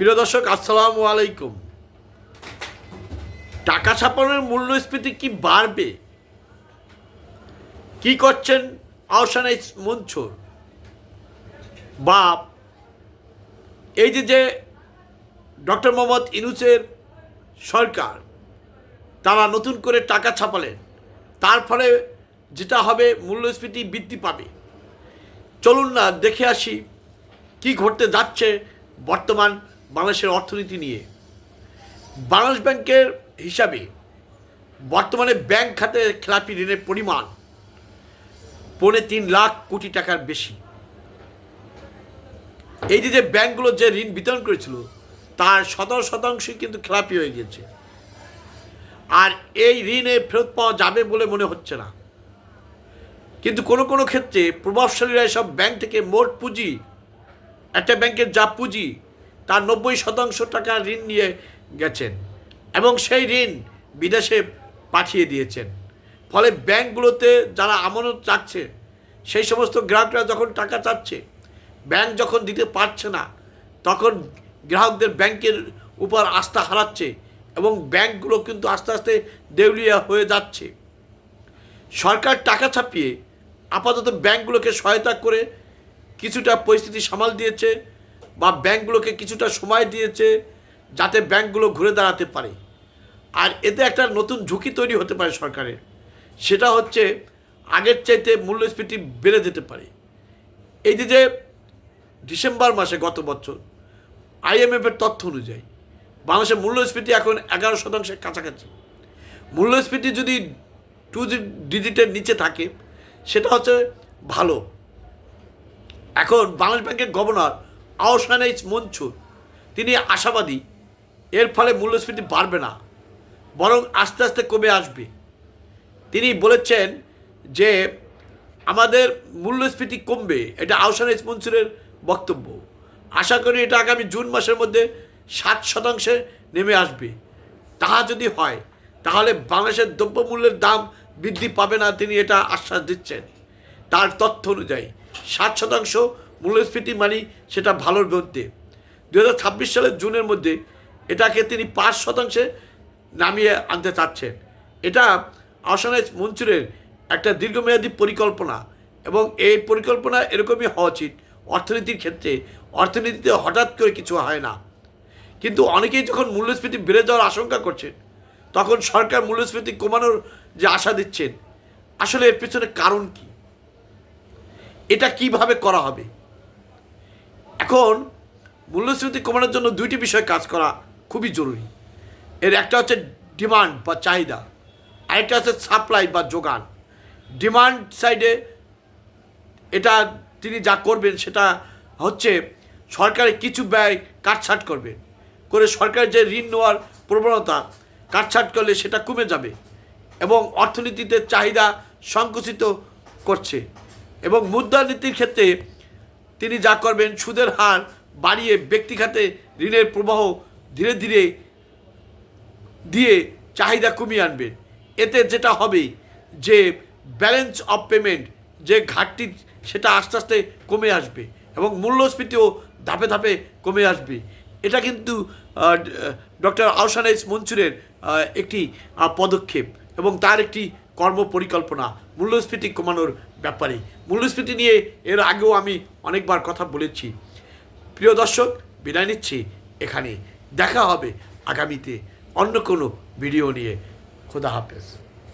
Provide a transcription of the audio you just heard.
প্রিয় দর্শক, আসসালামু আলাইকুম। টাকা ছাপানোর মূল্যস্ফীতি কি বাড়বে? কি করছেন আহসানাইজ মঞ্চুর বা এই যে যে ডক্টর মোহাম্মদ ইনুসের সরকার, তারা নতুন করে টাকা ছাপালেন, তার ফলে যেটা হবে মূল্যস্ফীতি বৃদ্ধি পাবে। চলুন না, দেখে আসি কি ঘটতে যাচ্ছে বর্তমান বাংলাদেশের অর্থনীতি নিয়ে। বাংলাদেশ ব্যাংকের হিসাবে বর্তমানে ব্যাংক খাতে খেলাপি ঋণের পরিমাণ পৌনে তিন লাখ কোটি টাকার বেশি। এই যে ব্যাংকগুলো যে ঋণ বিতরণ করেছিল, তার সতেরো শতাংশই কিন্তু খেলাপি হয়ে গিয়েছে। আর এই ঋণে ফেরত পাওয়া যাবে বলে মনে হচ্ছে না। কিন্তু কোনো কোনো ক্ষেত্রে প্রভাবশালীরা এসব ব্যাংক থেকে মোট পুঁজি, একটা ব্যাংকের যা পুঁজি তার নব্বই শতাংশ টাকা ঋণ নিয়ে গেছেন এবং সেই ঋণ বিদেশে পাঠিয়ে দিয়েছেন। ফলে ব্যাংকগুলোতে যারা আমানত চাচ্ছে সেই সমস্ত গ্রাহকরা যখন টাকা চাচ্ছে, ব্যাংক যখন দিতে পারছে না, তখন গ্রাহকদের ব্যাংকের উপর আস্থা হারাচ্ছে এবং ব্যাংকগুলো কিন্তু আস্তে আস্তে দেউলিয়া হয়ে যাচ্ছে। সরকার টাকা ছাপিয়ে আপাতত ব্যাংকগুলোকে সহায়তা করে কিছুটা পরিস্থিতি সামাল দিয়েছে। বা ব্যাংকগুলোকে কিছুটা সময় দিয়েছে যাতে ব্যাংকগুলো ঘুরে দাঁড়াতে পারে। আর এতে একটা নতুন ঝুঁকি তৈরি হতে পারে সরকারের। সেটা হচ্ছে আগের চাইতে মূল্যস্ফীতি বেড়ে যেতে পারে। এই যে যে ডিসেম্বর মাসে গত বছর আইএমএফের তথ্য অনুযায়ী বাংলাদেশের মূল্যস্ফীতি এখন এগারো শতাংশের কাছাকাছি। মূল্যস্ফীতি যদি টু ডিজিটের নিচে থাকে, সেটা হচ্ছে ভালো। এখন বাংলাদেশ ব্যাংকের গভর্নর আওসানাইজ মঞ্চুর তিনি আশাবাদী। এর ফলে মূল্যস্ফীতি বাড়বে না, বরং আস্তে আস্তে কমে আসবে। তিনি বলেছেন যে, আমাদের মূল্যস্ফীতি কমবে, এটা আওসানাইজ মঞ্চুরের বক্তব্য। আশা করি এটা আগামী জুন মাসের মধ্যে সাত শতাংশে নেমে আসবে। তাহা যদি হয়, তাহলে বাংলাদেশের দ্রব্যমূল্যের দাম বৃদ্ধি পাবে না, তিনি এটা আশ্বাস দিচ্ছেন। তার তথ্য অনুযায়ী, সাত শতাংশ মূল্যস্ফীতি মানি সেটা ভালোর মধ্যে। দু হাজার ছাব্বিশ সালের জুনের মধ্যে এটাকে তিনি পাঁচ শতাংশে নামিয়ে আনতে চাচ্ছেন। এটা আসানের মঞ্চুরের একটা দীর্ঘমেয়াদী পরিকল্পনা এবং এই পরিকল্পনা এরকমই হওয়া উচিত অর্থনীতির ক্ষেত্রে। অর্থনীতিতে হঠাৎ করে কিছু হয় না। কিন্তু অনেকেই যখন মূল্যস্ফীতি বেড়ে যাওয়ার আশঙ্কা করছেন, তখন সরকার মূল্যস্ফীতি কমানোর যে আশা দিচ্ছেন, আসলে এর পেছনে কারণ কি? এটা কীভাবে করা হবে? এখন মূল্যস্ফীতি কমানোর জন্য দুইটি বিষয় কাজ করা খুবই জরুরি। এর একটা হচ্ছে ডিমান্ড বা চাহিদা, আরেকটা হচ্ছে সাপ্লাই বা যোগান। ডিমান্ড সাইডে এটা তিনি যা করবেন সেটা হচ্ছে সরকারের কিছু ব্যয় কাটছাট করবেন করে সরকারের যে ঋণ নেওয়ার প্রবণতা কাটছাট করলে সেটা কমে যাবে এবং অর্থনীতিতে চাহিদা সংকুচিত করছে এবং মুদ্রানীতির ক্ষেত্রে তিনি যা করবেন সুদের হার বাড়িয়ে ব্যক্তি খাতে ঋণের প্রবাহ ধীরে ধীরে দিয়ে চাহিদা কমিয়ে আনবেন এতে যেটা হবে যে ব্যালেন্স অফ পেমেন্ট যে ঘাটতি সেটা আস্তে আস্তে কমে আসবে এবং মূল্যস্ফীতিও ধাপে ধাপে কমে আসবে। এটা কিন্তু ডক্টর আহসানাইজ মঞ্চুরের আহ, একটি পদক্ষেপ এবং তার একটি কর্ম পরিকল্পনা মূল্যস্ফীতি কমানোর ব্যাপারে। মূল্যস্ফীতি নিয়ে এর আগেও আমি অনেকবার কথা বলেছি। প্রিয় দর্শক, বিদায় নিচ্ছি এখানে। দেখা হবে আগামীতে অন্য কোনো ভিডিও নিয়ে। খোদা হাফেজ।